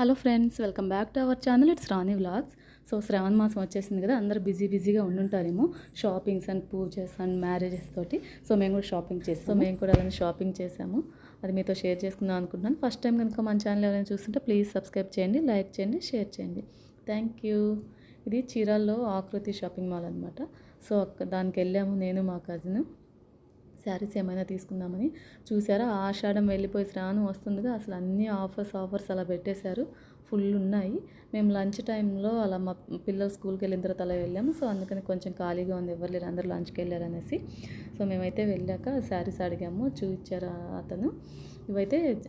Hello friends welcome back to our channel. It's Rani vlogs. So శ్రావణ మాసం వచ్చేసింది కదా అందరూ బిజీ బిజీగా ఉండుంటారేమో shoppings and pujas and marriages తోటి. సో మేము కూడా షాపింగ్ చేస్తాం సో మేము కూడా అలానే షాపింగ్ చేసాము. అది మీతో షేర్ చేసుకుందాం అనుకుంటున్నాను. ఫస్ట్ టైం కనుక మన ఛానల్ ఎవరైనా చూస్తుంటే ప్లీజ్ సబ్స్క్రైబ్ చేయండి లైక్ చేయండి షేర్ చేయండి. Thank you. ఇది చీరాల్లో ఆకృతి షాపింగ్ మాల్ అనమాట సో అక్క దానికి వెళ్ళాము నేను మా కజిన్. శారీస్ ఏమైనా తీసుకుందామని చూసారా ఆషాఢం వెళ్ళిపోయి శ్రావణం వస్తుందిగా. అసలు అన్ని ఆఫర్స్ ఆఫర్స్ అలా పెట్టేశారు. ఫుల్ ఉన్నాయి. మేము లంచ్ టైంలో అలా మా పిల్లలు స్కూల్కి వెళ్ళిన తర్వాత అలా వెళ్ళాము. సో అందుకని కొంచెం ఖాళీగా ఉంది. ఎవరు లేరు. అందరూ లంచ్కి వెళ్ళారు అనేసి. సో మేమైతే వెళ్ళాక శారీస్ అడిగాము. చూపించారు అతను. ఇవైతే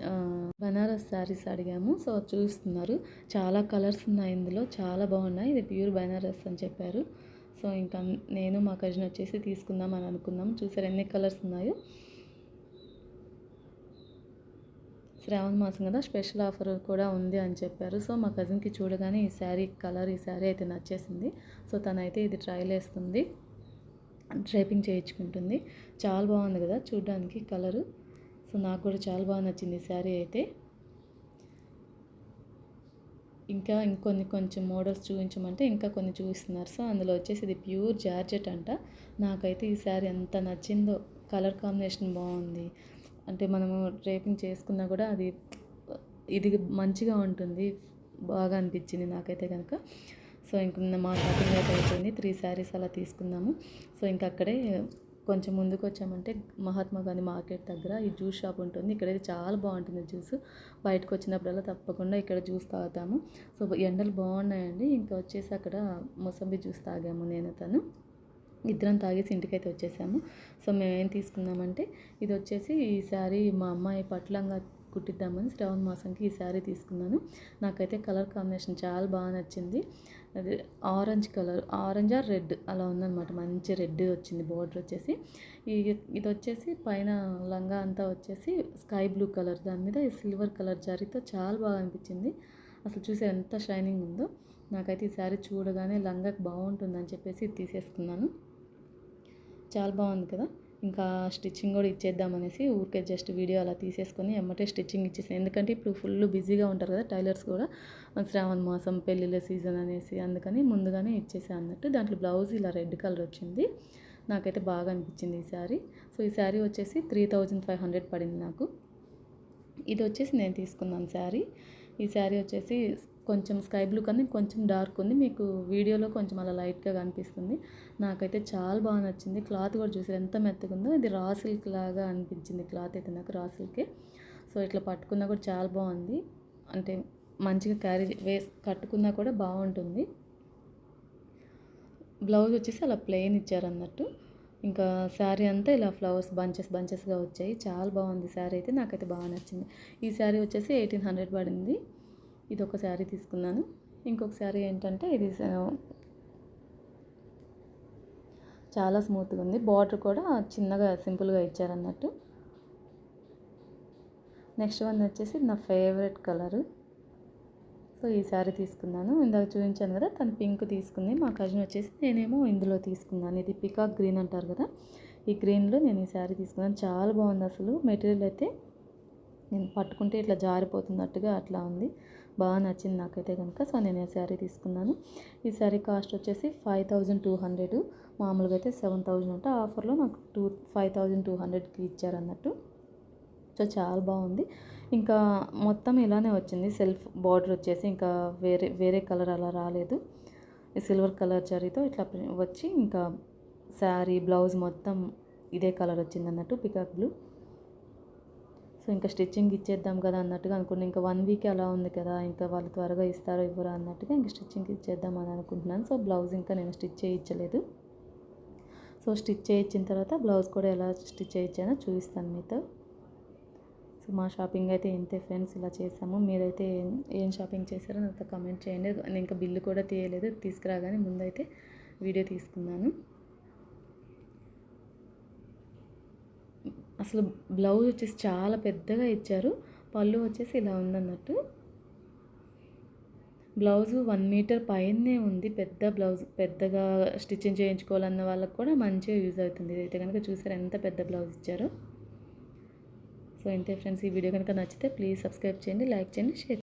బనారస్ శారీస్ అడిగాము. సో చూస్తున్నారు. చాలా కలర్స్ ఉన్నాయి ఇందులో. చాలా బాగున్నాయి. ఇది ప్యూర్ బనారస్ అని చెప్పారు. సో ఇంకా నేను మా కజిన్ వచ్చేసి తీసుకుందాం అని అనుకున్నాం. చూసారు ఎన్ని కలర్స్ ఉన్నాయో? శ్రావణ మాసం కదా స్పెషల్ ఆఫర్ కూడా ఉంది అని చెప్పారు. సో మా కజిన్కి చూడగానే ఈ శారీ కలర్ ఈ శారీ అయితే నచ్చేసింది. సో తనైతే ఇది ట్రైల్ వేస్తుంది. డ్రైపింగ్ చేయించుకుంటుంది. చాలా బాగుంది కదా చూడడానికి కలరు సో నాకు కూడా చాలా బాగా నచ్చింది ఈ శారీ అయితే. ఇంకా ఇంకొన్ని కొంచెం మోడల్స్ చూపించమంటే ఇంకా కొన్ని చూపిస్తున్నారు. సో అందులో వచ్చేసి ఇది ప్యూర్ జార్జెట్ అంట. నాకైతే ఈ శారీ ఎంత నచ్చిందో. కలర్ కాంబినేషన్ బాగుంది. అంటే మనము డ్రేపింగ్ చేసుకున్నా కూడా అది ఇది మంచిగా ఉంటుంది. బాగా అనిపించింది నాకైతే కనుక. సో ఇంక మా షాపింగ్ అయితే అయిపోయింది. త్రీ శారీస్ అలా తీసుకున్నాము సో ఇంక అక్కడే కొంచెం ముందుకు వచ్చామంటే మహాత్మా గాంధీ మార్కెట్ దగ్గర ఈ జ్యూస్ షాప్ ఉంటుంది. ఇక్కడైతే చాలా బాగుంటుంది జ్యూస్. బయటకు వచ్చినప్పుడల్లా తప్పకుండా ఇక్కడ జ్యూస్ తాగుతాము. సో ఎండలు బాగున్నాయండి. ఇంకా వచ్చేసి అక్కడ మొసంబి జ్యూస్ తాగాము నేను తను. ఇద్దరం తాగేసి ఇంటికైతే వచ్చేసాము. సో మేము ఏం తీసుకున్నామంటే ఇది వచ్చేసి ఈ శారీ మా అమ్మాయి పట్లంగా కుట్టిద్దామని శ్రావణ మాసంకి ఈ శారీ తీసుకున్నాను. నాకైతే కలర్ కాంబినేషన్ చాలా బాగా నచ్చింది. అది orange colour orange or red అలా ఉందన్నమాట. మంచి రెడ్ వచ్చింది బార్డర్ వచ్చేసి. ఇది వచ్చేసి పైన లంగా అంతా వచ్చేసి స్కై బ్లూ కలర్ దాని మీద సిల్వర్ కలర్ జారీతో చాలా బాగా అనిపించింది. అసలు చూసే ఎంత షైనింగ్ ఉందో. నాకైతే ఈ శారీ చూడగానే లంగాకి బాగుంటుందని చెప్పేసి ఇది తీసేసుకున్నాను. చాలా బాగుంది కదా. ఇంకా స్టిచ్చింగ్ కూడా ఇచ్చేద్దామనేసి ఊరికే జస్ట్ వీడియో అలా తీసేసుకొని ఎమ్మటే స్టిచ్చింగ్ ఇచ్చేసాను. ఎందుకంటే ఇప్పుడు ఫుల్ బిజీగా ఉంటారు కదా టైలర్స్ కూడా. శ్రావణ మాసం పెళ్ళిళ్ళ సీజన్ అనేసి అందుకని ముందుగానే ఇచ్చేసా అన్నట్టు. దాంట్లో బ్లౌజ్ ఇలా రెడ్ కలర్ వచ్చింది. నాకైతే బాగా అనిపించింది ఈ శారీ సో ఈ శారీ వచ్చేసి త్రీ థౌజండ్ ఫైవ్ హండ్రెడ్ పడింది నాకు. ఇది వచ్చేసి నేను తీసుకున్నాను శారీ ఈ శారీ వచ్చేసి కొంచెం స్కై బ్లూ కానీ కొంచెం డార్క్ ఉంది. మీకు వీడియోలో కొంచెం అలా లైట్గా కనిపిస్తుంది. నాకైతే చాలా బాగా నచ్చింది. క్లాత్ కూడా చూసారు ఎంత మెత్తగా ఉందో. ఇది రా సిల్క్ లాగా అనిపించింది క్లాత్ అయితే నాకు రా సిల్కే. సో ఇట్లా పట్టుకున్నా కూడా చాలా బాగుంది. అంటే మంచిగా క్యారీ వేస్ కట్టుకున్నా కూడా బాగుంటుంది. బ్లౌజ్ వచ్చేసి అలా ప్లెయిన్ ఇచ్చారన్నట్టు. ఇంకా శారీ అంతా ఇలా ఫ్లవర్స్ బంచెస్ బంచెస్గా వచ్చాయి. చాలా బాగుంది శారీ అయితే నాకైతే బాగా నచ్చింది. ఈ శారీ వచ్చేసి ఎయిటీన్ హండ్రెడ్ పడింది. ఇది ఒక శారీ తీసుకున్నాను. ఇంకొక శారీ ఏంటంటే ఇది చాలా స్మూత్గా ఉంది. బార్డర్ కూడా చిన్నగా సింపుల్గా ఇచ్చారన్నట్టు. నెక్స్ట్ వన్ వచ్చేసి నా ఫేవరెట్ కలరు. సో ఈ శారీ తీసుకున్నాను. ఇందాక చూపించాను కదా తను పింక్ తీసుకుంది. మా కజిన్ వచ్చేసి నేనేమో ఇందులో తీసుకున్నాను. ఇది పికాక్ గ్రీన్ అంటారు కదా ఈ గ్రీన్లో నేను ఈ శారీ తీసుకున్నాను. చాలా బాగుంది అసలు. మెటీరియల్ అయితే నేను పట్టుకుంటే ఇట్లా జారిపోతున్నట్టుగా అట్లా ఉంది. బాగా నచ్చింది నాకైతే కనుక సో నేను ఈ శారీ తీసుకున్నాను. ఈ శారీ కాస్ట్ వచ్చేసి ఫైవ్ థౌజండ్ టూ హండ్రెడ్. మామూలుగా అయితే సెవెన్ థౌజండ్ ఉంటే ఆఫర్లో నాకు టూ ఫైవ్ థౌజండ్ టూ హండ్రెడ్కి ఇచ్చారన్నట్టు. సో చాలా బాగుంది. ఇంకా మొత్తం ఇలానే వచ్చింది. సెల్ఫ్ బార్డర్ వచ్చేసి ఇంకా వేరే వేరే కలర్ అలా రాలేదు. ఈ సిల్వర్ కలర్ జరీతో ఇట్లా వచ్చి ఇంకా శారీ బ్లౌజ్ మొత్తం ఇదే కలర్ వచ్చింది అన్నట్టు పికాక్ బ్లూ. ఇంకా స్టిచ్చింగ్ ఇచ్చేద్దాం కదా అన్నట్టుగా అనుకున్నాను ఇంకా వన్ వీక్ అలా ఉంది కదా ఇంకా వాళ్ళు త్వరగా ఇస్తారో ఇవ్వరా అన్నట్టుగా ఇంకా స్టిచ్చింగ్ ఇచ్చేద్దాం అని అనుకుంటున్నాను. సో బ్లౌజ్ ఇంకా నేను స్టిచ్ చేయించలేదు. సో స్టిచ్ చేయించిన తర్వాత బ్లౌజ్ కూడా ఎలా స్టిచ్ చేయించానో చూపిస్తాను మీతో. సో మా షాపింగ్ అయితే ఇంతే ఫ్రెండ్స్ ఇలా చేసాము. మీరైతే ఏం ఏం షాపింగ్ చేశారో నాతో కమెంట్ చేయండి. నేను ఇంకా బిల్లు కూడా తీయలేదు తీసుకురాగానే ముందైతే వీడియో తీసుకున్నాను. అసలు బ్లౌజ్ వచ్చేసి చాలా పెద్దగా ఇచ్చారు. పళ్ళు వచ్చేసి ఇలా ఉందన్నట్టు. బ్లౌజు వన్ మీటర్ పైనే ఉంది. పెద్ద బ్లౌజ్ పెద్దగా స్టిచ్చింగ్ చేయించుకోవాలన్న వాళ్ళకి కూడా మంచిగా యూజ్ అవుతుంది. ఇదైతే కనుక చూసారు ఎంత పెద్ద బ్లౌజ్ ఇచ్చారో. సో ఇంతే ఫ్రెండ్స్ ఈ వీడియో కనుక నచ్చితే ప్లీజ్ సబ్స్క్రైబ్ చేయండి లైక్ చేయండి షేర్